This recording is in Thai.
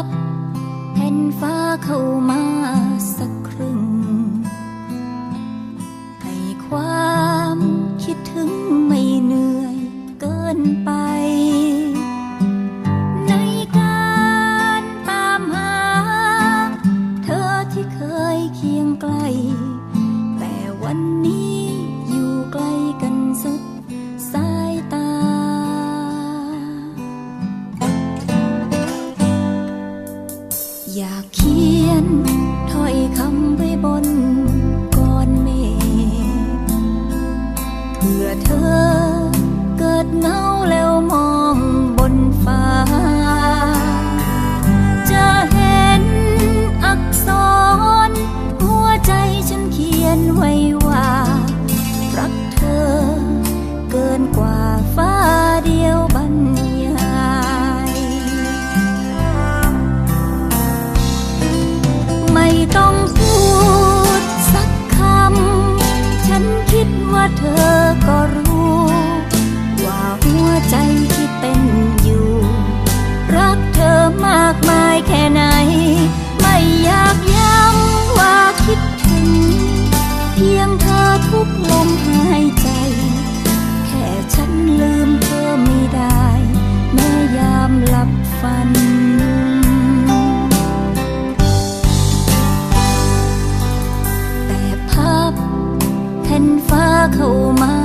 รับแผ่นฟ้าเข้ามา อยากเขียนถ้อยคำไว้บนก้อนเมฆเพื่อเธอเกิดเงาและ ต้องพูดสักคำ ฉันคิดว่าเธอก็รู้ ว่าหัวใจที่เป็นอยู่ รักเธอมากมายแค่ไหน ไม่อยากย้ำว่าคิดถึง เพียงเธอทุกลมหาย 头吗？